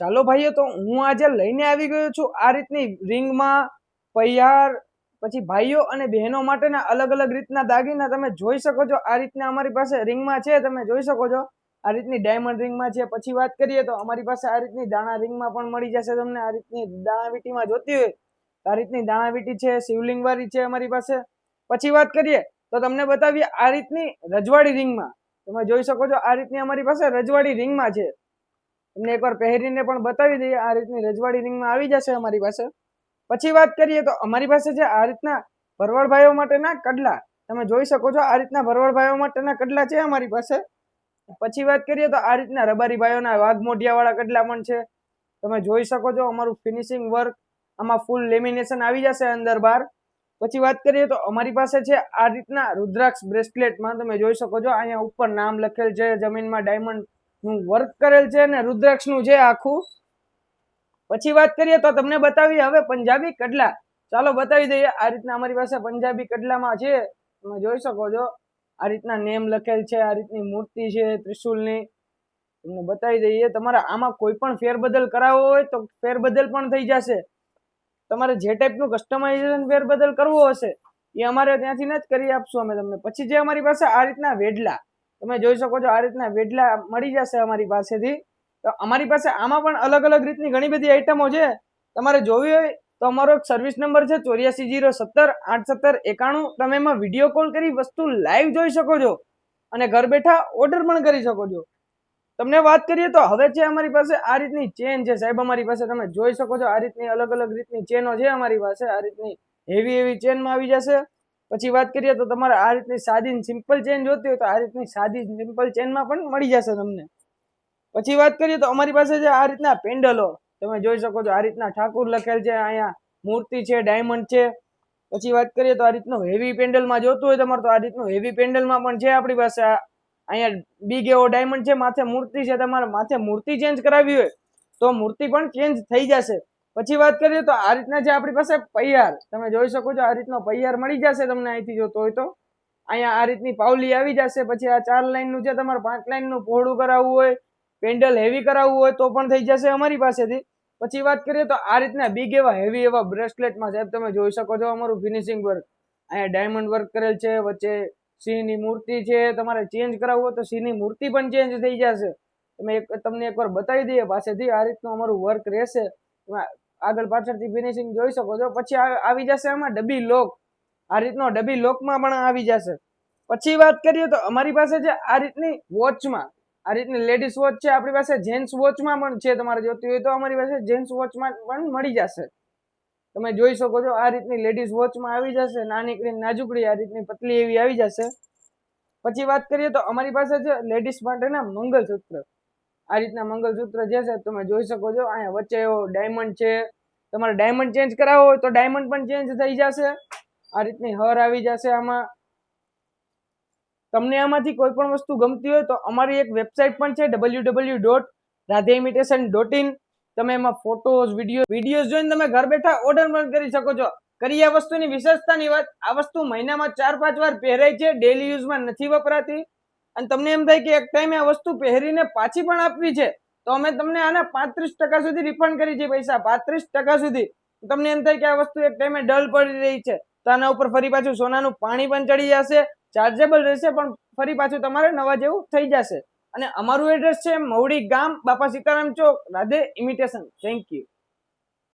ચાલો ભાઈઓ, તો હું આજે લઈને આવી ગયો છું આ રીતની રિંગમાં પૈયાર, પછી ભાઈઓ અને બહેનો માટેના અલગ અલગ રીતના દાગીના. તમે જોઈ શકો છો આ રીતના અમારી પાસે રિંગમાં છે, તમે જોઈ શકો છો. આ રીતની ડાયમંડ રિંગમાં છે. પછી વાત કરીએ તો અમારી પાસે આ રીતની દાણા રિંગમાં પણ મળી જશે તમને. આ રીતની દાણાવીટીમાં જોતી હોય આ રીતની દાણાવીટી છે, શિવલિંગ વાળી છે અમારી પાસે. પછી વાત કરીએ તો તમને બતાવીએ આ રીતની રજવાડી રિંગમાં. તમે જોઈ શકો છો આ રીતની અમારી પાસે રજવાડી રિંગમાં છે. તમને એકવાર પહેરીને પણ બતાવી દઈએ આ રીતની રજવાડી રિંગમાં આવી જશે અમારી પાસે. પછી વાત કરીએ તો અમારી પાસે છે આ રીતના ભરવાડ ભાઈઓ માટેના કડલા, તમે જોઈ શકો છો આ રીતના ભરવાડભાઈઓ માટેના કડલા છે અમારી પાસે. પછી વાત કરીએ તો આ રીતના રબારી ભાઈઓના વાઘ મોઢિયાવાળા કડલા પણ છે. તમે જોઈ શકો છો અમારું ફિનિશિંગ વર્ક આમાં ફૂલ લેમિનેશન આવી જશે અંદર બહાર. પછી વાત કરીએ તો અમારી પાસે છે આ રીતના રુદ્રાક્ષ બ્રેસલેટમાં તમે જોઈ શકો છો અહીંયા ઉપર નામ લખેલ છે, જમીનમાં ડાયમંડ વર્ક કરેલ છે ને રુદ્રાક્ષનું છે આખું. પછી વાત કરીએ તો તમને બતાવીએ હવે પંજાબી કડલા. ચાલો બતાવી દઈએ, આ રીતના અમારી પાસે પંજાબી કડલામાં છે. તમે જોઈ શકો છો, આ રીતના નેમ લખેલ છે, આ રીતની મૂર્તિ છે ત્રિશુલની. તમને બતાવી દઈએ, તમારે આમાં કોઈ પણ ફેરબદલ કરાવવો હોય તો ફેરબદલ પણ થઈ જશે. તમારે જે ટાઈપનું કસ્ટમાઇઝેશન ફેરબદલ કરવો હશે, એ અમારે ત્યાંથી જ કરી આપશું અમે તમને. પછી જે અમારી પાસે આ રીતના વેડલા. તમે જોઈ શકો છો આ રીતના વેડલા મળી જશે અમારી પાસેથી. તો અમારી પાસે આમાં પણ અલગ અલગ રીતની ઘણી બધી આઈટમો છે. તમારે જોવી હોય તો અમારો એક સર્વિસ નંબર છે ચોર્યાસી જીરો સત્તર આઠ સત્તર એકાણું. તમે એમાં વીડિયો કોલ કરી વસ્તુ લાઈવ જોઈ શકો છો અને ઘર બેઠા ઓર્ડર પણ કરી શકો છો. તમને વાત કરીએ તો હવે છે અમારી પાસે આ રીતની ચેન છે. સાહેબ, અમારી પાસે તમે જોઈ શકો છો આ રીતની અલગ અલગ રીતની ચેનો છે અમારી પાસે. આ રીતની હેવી હેવી ચેનમાં આવી જશે. પછી વાત કરીએ તો તમારે આ રીતની સાદી સિમ્પલ ચેન જોતી હોય તો આ રીતની સાદી સિમ્પલ ચેનમાં પણ મળી જશે તમને. પછી વાત કરીએ તો અમારી પાસે છે આ રીતના પેન્ડલો તમે જોઈ શકો છો આ રીતના ઠાકુર લખેલ છે અહીંયા, મૂર્તિ છે ડાયમંડ છે. પછી વાત કરીએ તો આ રીતનું હેવી પેન્ડલમાં જોતું હોય તમારે તો આ રીતનું હેવી પેન્ડલમાં પણ છે આપણી પાસે. અહીંયા બિગ એવો ડાયમંડ છે, માથે મૂર્તિ છે, તમારે માથે મૂર્તિ ચેન્જ કરાવી હોય તો મૂર્તિ પણ ચેન્જ થઈ જશે. પછી વાત કરીએ તો આ રીતના જે આપણી પાસે પૈયાર, તમે જોઈ શકો છો આ રીતનો પૈયાર મળી જશે તમને અહીંથી જોતો હોય તો. અહીંયા આ રીતની પાવલી આવી જશે, પછી આ ચાર લાઇનનું છે તમારે પાંચ લાઈનનું પહોળું કરાવવું હોય, પેન્ડલ હેવી કરાવવું હોય તો પણ થઈ જશે અમારી પાસેથી. પછી વાત કરીએ તો આ રીતના બિગ એવા હેવી એવા બ્રેસલેટમાં સાહેબ તમે જોઈ શકો છો અમારું ફિનિશિંગ વર્ક અહીંયા ડાયમંડ વર્ક કરેલ છે, વચ્ચે સિંહની મૂર્તિ છે, તમારે ચેન્જ કરાવવું હોય તો સિંહની મૂર્તિ પણ ચેન્જ થઈ જશે. તમે એક તમને એકવાર બતાવી દઈએ પાસેથી આ રીતનું અમારું વર્ક રહેશે. આગળ પાછળથી ફિનિશિંગ જોઈ શકો છો. પછી આવી જશે આમાં ડબ્બી લોક. આ રીતનો ડબ્બી લોકમાં પણ આવી જશે. પછી વાત કરીએ તો અમારી પાસે છે આ રીતની વોચમાં આ રીતની લેડીઝ વોચ છે, આપણી પાસે જેન્ટ્સ વોચમાં પણ છે તમારે જોતી હોય તો અમારી પાસે જેન્ટ્સ વોચમાં પણ મળી જશે. તમે જોઈ શકો છો આ રીતની લેડીઝ વોચમાં આવી જશે, નાનીકડી નાજુકડી આ રીતની પતલી એવી આવી જશે. પછી વાત કરીએ તો અમારી પાસે છે લેડીઝ માટેના મંગલસૂત્ર આ રીતના મંગલસૂત્ર જે છે તમે જોઈ શકો છો. અહીંયા વચ્ચે એવો ડાયમંડ છે. તમારે ડાયમંડ ચેન્જ કરાવવો હોય તો ડાયમંડ પણ ચેન્જ થઈ જશે. આ રીતની હર આવી જશે આમાં. તમને આમાંથી કોઈ પણ વસ્તુ ગમતી હોય તો અમારી એક વેબસાઇટ પણ છે W W dot Radhe imitation dot in તમે એમાં ફોટોઝ વીડિયો વિડીયોઝ જોઈને તમે ઘર બેઠા ઓર્ડર પણ કરી શકો છો. કરી આ વસ્તુની વિશેષતાની વાત. આ વસ્તુ મહિનામાં ચાર પાંચ વાર પહેરાય છે. ડેલી યુઝમાં નથી વપરાતી. અને તમને એમ થાય કે એક ટાઈમે આ વસ્તુ પહેરીને પાછી પણ આપવી છે, તો અમે તમને આના પાંત્રીસ ટકા સુધી રિફંડ કરી છે પૈસા, પાંત્રીસ ટકા સુધી. તમને એમ થાય કે આ વસ્તુ એક ટાઈમે ડલ પડી રહી છે, તો આના ઉપર ફરી પાછું સોનાનું પાણી પણ ચડી જશે ચાર્જેબલ રહેશે, પણ ફરી પાછું તમારે નવા જેવું થઈ જશે. અને અમારું એડ્રેસ છે મવડી ગામ, બાપા સીતારામ ચોક, રાધે ઇમિટેશન થેન્ક યુ